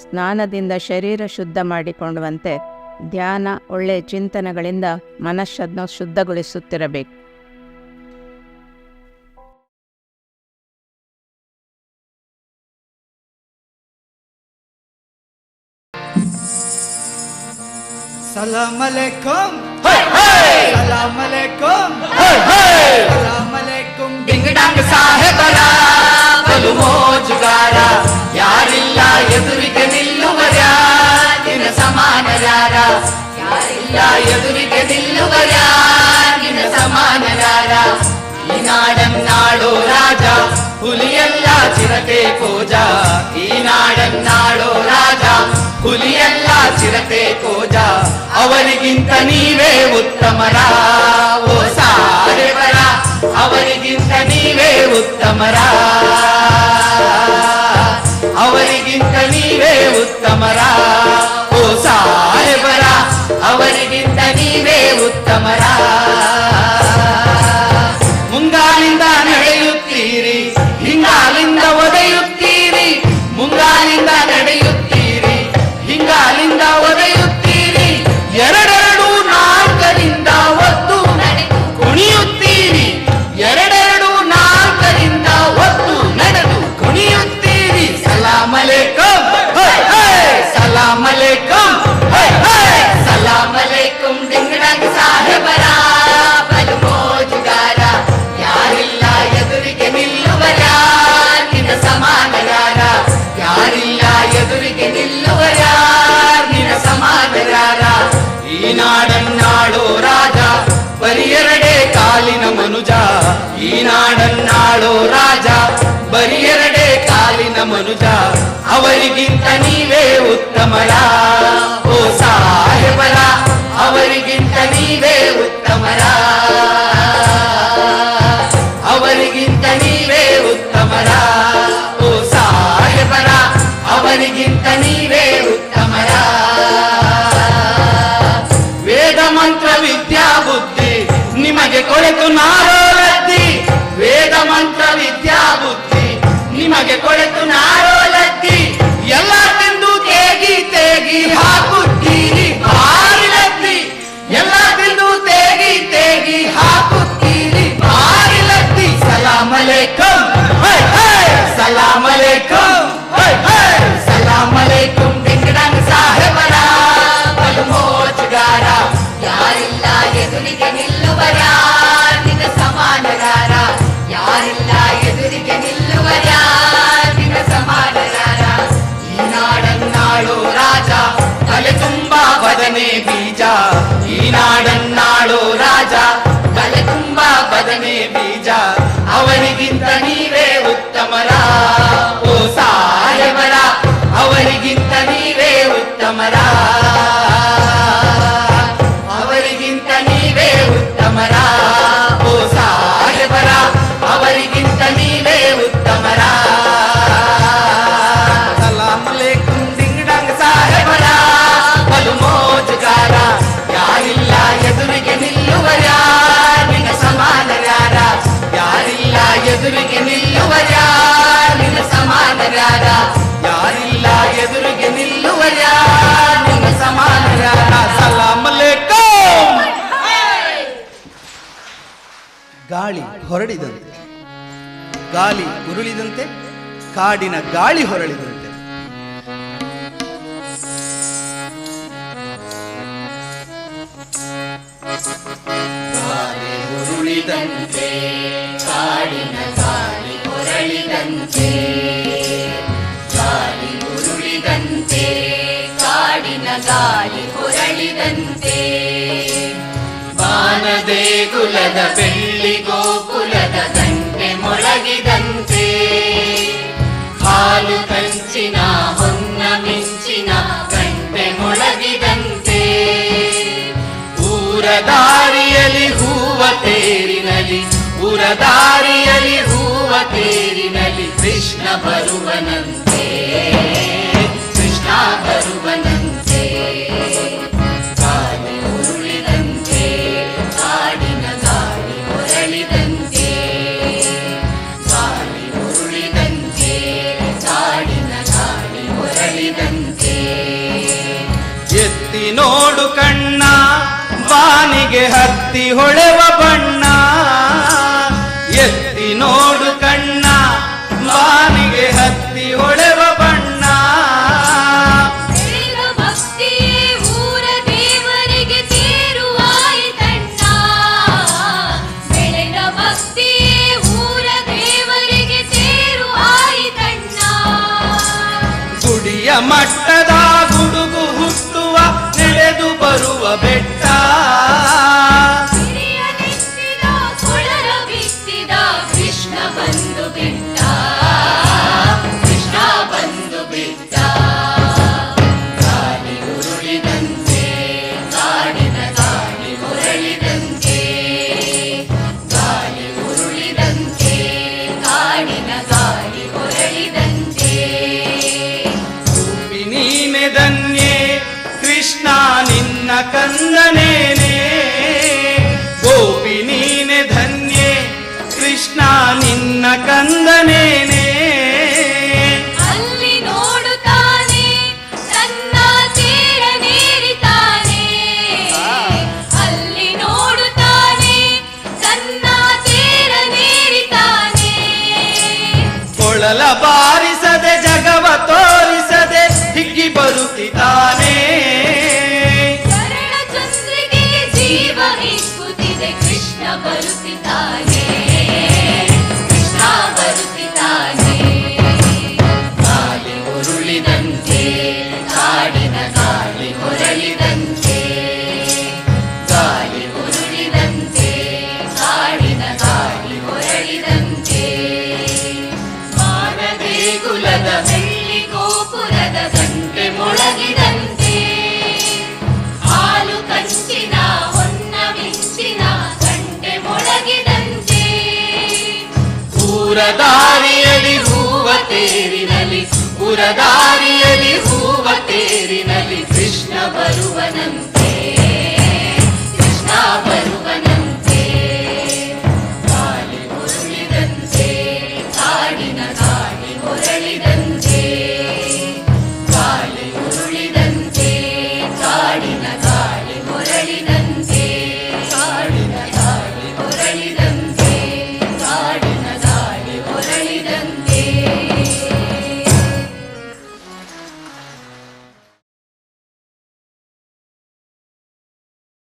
ಸ್ನಾನದಿಂದ ಶರೀರ ಶುದ್ಧ ಮಾಡಿಕೊಳ್ಳುವಂತೆ ಧ್ಯಾನ ಒಳ್ಳೆಯ ಚಿಂತನೆಗಳಿಂದ ಮನಸ್ಸನ್ನು ಶುದ್ಧಗೊಳಿಸುತ್ತಿರಬೇಕು ಸಲಾಮ್ ಅಲೈಕುಂ Hey, hey! ಅಲೈಕುಂ Hey, hey! ಬಲು ಮೋಜುಗಾರ ಯಾರಿಲ್ಲ ಯಾರಿಲ್ಲ ಎದುರಿಗೆ ನಿಲ್ಲುವರ್ಯಾ ನಿನ್ನ ಸಮಾನರಾರ ಈ ನಾಡನ್ನಾಡೋ ರಾಜ, ಹುಲಿಯಲ್ಲ ಚಿರತೆ ಕೋಜ. ಈ ನಾಡನ್ನಾಡೋ ರಾಜ, ಹುಲಿಯಲ್ಲ ಚಿರತೆ ಕೋಜ. ಅವರಿಗಿಂತ ನೀವೇ ಉತ್ತಮರ. ಓ ಸಾಹೇಬರ, ಅವರಿಗಿಂತ ನೀವೇ ಉತ್ತಮರ. ಅವರಿಗಿಂತ ನೀವೇ ಉತ್ತಮರ. ಉತ್ತಮರ ಮುಂಗಾಲಿಂದ ಅವರಿಗಿಂತ ನೀವೇ ಉತ್ತಮರ ಓ ಸಾಹೇಬರ ಅವರಿಗಿಂತ ನೀವೇ ಉತ್ತಮರ ಅವರಿಗಿಂತ ನೀವೇ ಉತ್ತಮರ ಓ ಸಾಹೇಬರ ಅವರಿಗಿಂತ ನೀವೇ ಉತ್ತಮರ ವೇದ ಮಂತ್ರ ವಿದ್ಯಾ ಬುದ್ಧಿ ನಿಮಗೆ ಕೊಳೆತು ನಾರೋಲದ್ದಿ ವೇದ ಮಂತ್ರ ವಿದ್ಯಾ ಬುದ್ಧಿ ನಿಮಗೆ ಕೊಳೆತು ತುಂಬಾ ಬದನೆ ಬೀಜ ಈ ನಾಡನ್ನಾಳು ರಾಜ ತಲೆ ತುಂಬಾ ಬದನೆ ಬೀಜ ಅವರಿಗಿಂತ ನೀವೇ ಉತ್ತಮರ ಓ ಸಾಹೇಬರ ಅವರಿಗಿಂತ ನೀವೇ ಉತ್ತಮರ ಹೊರಡಿದಂತೆ. ಗಾಳಿ ಉರುಳಿದಂತೆ, ಕಾಡಿನ ಗಾಳಿ ಹೊರಳಿದಂತೆ. ಉರುಳಿದಂತೆ, ಕಾಡಿನ ಗಾಳಿ ಹೊರಳಿದಂತೆ. ಗಾಳಿ ಉರುಳಿದಂತೆ, ಕಾಡಿನ ಗಾಳಿ ಹೊರಳಿದಂತೆ. ಬಾನದೇ ಕುಲದ ಬೆಳ್ಳಿ ಗೋಕುಲದ ಗಂಟೆ ಮೊಳಗಿದಂತೆ. ಹಾಲು ಕಂಚಿನ, ಹೊನ್ನ ಮಿಂಚಿನ ಗಂಟೆ ಮೊಳಗಿದಂತೆ. ಊರ ದಾರಿಯಲ್ಲಿ ಹೂವ ತೇರಿನಲ್ಲಿ ಊರ ದಾರಿಯಲ್ಲಿ ಹೂವ ತೇರಿನಲ್ಲಿ ಕೃಷ್ಣ ಬರುವನಂತೆ. ಕೃಷ್ಣ ಬರುವನಂತೆ. ಕಣ್ಣ ಬಾನಿಗೆ ಹತ್ತಿ ಹೊಳೆವ ಬಣ್ಣ. పెట్టా. ನಿನ್ನ ಪುರದಾರಿಯಲಿ ಹೂವ ತೇರಿನಲಿ ಪುರದಾರಿಯಲಿ ಹೂವ ತೇರಿನಲಿ ಕೃಷ್ಣ ಬರುವನಂತ.